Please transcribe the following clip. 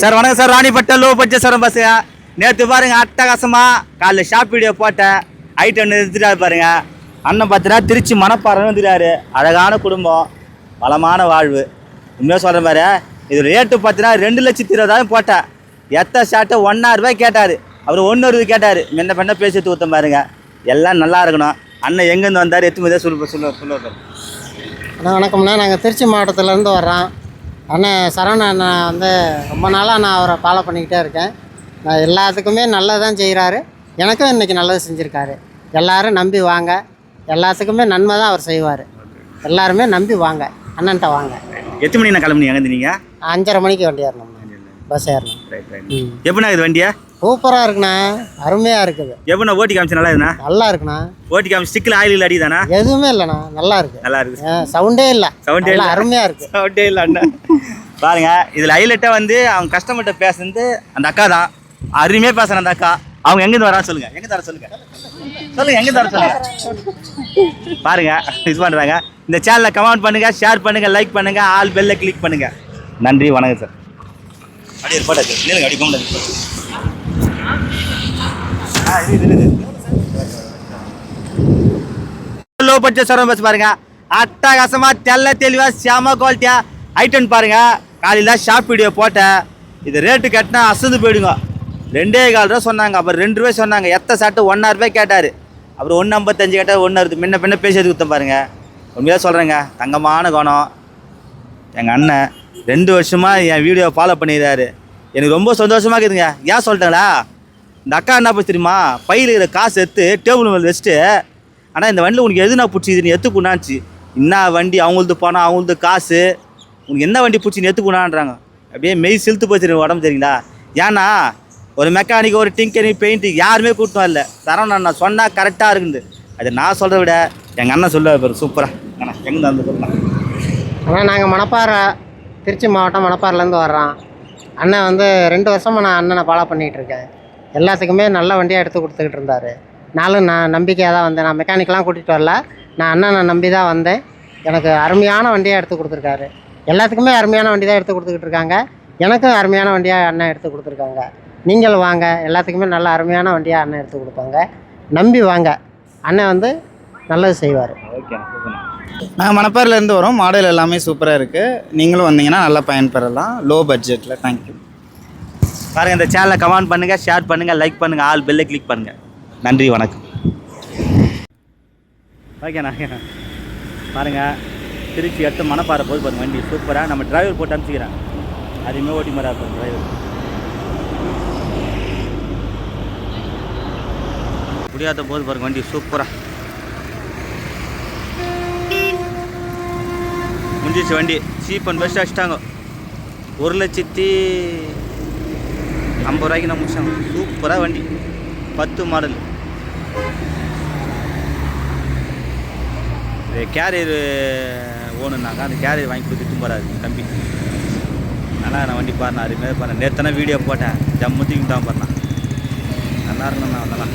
Sir வணக்கம் sir. Ranipet low budget sir பஸ்ஸுங்க நேற்று பாருங்கள் அட்டகாசமாக காலைல ஷாப் வீடியோ போட்டேன் ஐட்டம் நிறுத்திட்டாரு பாருங்க. அண்ணன் பார்த்தீங்கன்னா திருச்சி மணப்பாறை வந்துட்டாரு அழகான குடும்பம் வளமான வாழ்வு. உண்மையாக சொல்கிற மாதிரி இது ரேட்டு பார்த்தீங்கன்னா ரெண்டு லட்சத்தி இருபதாயிரம் போட்டேன். எத்த ஷார்ட்டை ஒன்னாயிரம் ரூபாய் கேட்டார். அவர் ஒன்று கேட்டார். முன்ன பண்ண பேசி தூத்தம் பாருங்க. எல்லாம் நல்லா இருக்கணும். அண்ணன் எங்கேருந்து வந்தார்? எத்தனை முதல் சொல்லு சொல்ல சொல்லுவார் அண்ணா வணக்கம்ண்ணா. நாங்கள் திருச்சி மாவட்டத்துலேருந்து வர்றோம். அண்ணன் சரவண அண்ணன் வந்து ரொம்ப நாளாக நான் அவரை ஃபாலோ பண்ணிக்கிட்டே இருக்கேன். நான் எல்லாத்துக்குமே நல்லது தான் செய்கிறாரு எனக்கும் இன்றைக்கி நல்லது செஞ்சுருக்காரு. எல்லாரும் நம்பி வாங்க. எல்லாத்துக்குமே நன்மை தான் அவர் செய்வார். எல்லாருமே நம்பி வாங்க. அண்ணன்ட்ட வாங்க. எத்தனை மணி நான் நீங்கள் அஞ்சரை மணிக்கு வண்டி ஏறணும் பஸ் ஏறணும். எப்படிண்ணா இது வண்டியா? சூப்பராக இருக்குண்ணா. அருமையாக இருக்குது. எப்படிண்ணா ஓட்டி காமிச்சு நல்லா இருக்குண்ணா? நல்லா இருக்குண்ணா. ஓட்டி காமிச்சு ஸ்டிக்கில் ஆயில் அடிதானா எதுவுமே இல்லைண்ணா. நல்லா இருக்கு. நல்லா இருக்கு சவுண்டே இல்லை. நல்லா இல்ல. அருமையாக இருக்குது அப்படியே இல்லை அண்ணா பாருங்க இதில் ஹைலைட்டாக வந்து அவங்க கஸ்டமர்கிட்ட பேசுனது அந்த அக்கா தான். அருமையாக பேசுகிற அந்த அக்கா. அவங்க எங்கேருந்து வரா சொல்லுங்க. எங்கே தர சொல்லுங்க. சொல்லுங்க எங்கே தர சொல்லுங்க. பாருங்க இது பண்ணுறாங்க இந்த சேனலை கமெண்ட் பண்ணுங்க ஷேர் பண்ணுங்க லைக் பண்ணுங்க ஆல் பெல்ல கிளிக் பண்ணுங்க. நன்றி வணக்கம் சார் அப்படியே ஒரு போட்டோ இல்லைங்க அப்படி இது லோ பட்ஜெட் சரவண பஸ் பாருங்க. அட்டகாசமா தெல்ல தெளிவா செம குவாலிட்டியா ஐட்டன் பாருங்க. காலையில ஷாப் வீடியோ போட்டேன். இது ரேட்டு கட்டினா அசந்து போயிடுங்க. ரெண்டே கால் ரூபா சொன்னாங்க. அப்புறம் ரெண்டு ரூபாய் சொன்னாங்க. எத்த சாட்டு ஒன்னாயிரம் ரூபாய் கேட்டார். அப்புறம் ஒன்று ஐம்பத்தஞ்சு கேட்டால் ஒன்று அறுபது முன்ன பின்ன பேசி கொடுத்தேன் பாருங்க. உண்மையாக சொல்கிறேங்க தங்கமான குணம். எங்கள் அண்ணன் ரெண்டு வருஷமாக என் வீடியோ ஃபாலோ பண்ணிடுறாரு எனக்கு ரொம்ப சந்தோஷமாக இருக்குதுங்க. ஏன் சொல்லிட்டேங்களா? இந்த அக்கா என்ன போச்சு தெரியுமா? பையில் இருக்கிற காசு எடுத்து டேபிள் மேலே வச்சுட்டு ஆனால் இந்த வண்டியில் உனக்கு எதுனா பிடிச்சிது நீ எத்துக்குண்ணாச்சு என்ன வண்டி? அவங்களது பணம் அவங்களது காசு. உனக்கு என்ன வண்டி பிடிச்சி நீ எத்துக்குண்ணான்றாங்க அப்படியே மெய் செலுத்து போச்சு உடம்பு தெரியுங்களா ஏன்னா ஒரு மெக்கானிக் ஒரு டிங்கரிங் பெயிண்ட்டு யாருமே கூட்டம் வரல. தரம் நான் சொன்னால் கரெக்டாக இருக்குது அது நான் சொல்கிறத விட எங்கள் அண்ணன் சொல்லுவார் பாரு சூப்பராக அண்ணா எங்கே வந்து சொல்லலாம் ஆனால் நாங்கள் மணப்பாறை திருச்சி மாவட்டம் மணப்பாறைலேருந்து வர்றோம். அண்ணன் வந்து ரெண்டு வருஷமாக நான் அண்ணனை ஃபாலோ பண்ணிகிட்டு இருக்கேன். எல்லாத்துக்குமே நல்ல வண்டியாக எடுத்து கொடுத்துக்கிட்டு இருந்தார். நானும் நான் நம்பிக்கையாக தான் வந்தேன். நான் மெக்கானிக்கெலாம் கூட்டிகிட்டு வரல. நான் அண்ணனை நம்பி தான் வந்தேன். எனக்கு அருமையான வண்டியாக எடுத்து கொடுத்துருக்காரு. எல்லாத்துக்குமே அருமையான வண்டி தான் எடுத்து கொடுத்துக்கிட்டு இருக்காங்க. எனக்கும் அருமையான வண்டியாக அண்ணன் எடுத்து கொடுத்துருக்காங்க. நீங்கள் வாங்க. எல்லாத்துக்குமே நல்ல அருமையான வண்டியாக அண்ணன் எடுத்து கொடுப்பாங்க. நம்பி வாங்க. அண்ணன் வந்து நல்லது செய்வார். ஓகே நாங்கள் மணப்பாறையிலேருந்து வரோம். மாடல் எல்லாமே சூப்பராக இருக்குது நீங்களும் வந்தீங்கன்னா நல்லா பயன்பெறலாம் லோ பட்ஜெட்டில் தேங்க்யூ பாருங்கள் இந்த சேனலை கமெண்ட் பண்ணுங்கள் ஷேர் பண்ணுங்கள் லைக் பண்ணுங்கள் ஆல் பெல்லை கிளிக் பண்ணுங்கள் நன்றி வணக்கம். ஓகேண்ணா ஓகேண்ணா திருச்சி எட்டு மணப்பாறை போது பாருங்கள் வண்டி சூப்பராக நம்ம டிரைவர் போட்டு அனுப்பிச்சிக்கிறேன். அதுவுமே ஓட்டி மாதிரி இருப்பார் டிரைவர் முடியாத போது பாருங்கள் வண்டி சூப்பராக முடிஞ்சிச்சு வண்டி. சீப் அண்ட் பெஸ்ட் அடிச்சிட்டாங்க. ஒரு லட்சத்தி ஐம்பது ரூபாய்க்கு நான் முடிச்சேன் சூப்பராக வண்டி. பத்து மாடல் இது கேரியர் ஓணுனாக்கா அந்த கேரியர் வாங்கி கொடுத்துட்டு போகிறாரு தம்பி. நல்லா நான் வண்டி பாருண்ணா அருமையாக பாருண்ணா. நேற்று வீடியோ போட்டேன். ஜம்மு தூக்கி தான் பாருண்ணா நல்லா இருக்கணும் நான் அதெல்லாம்.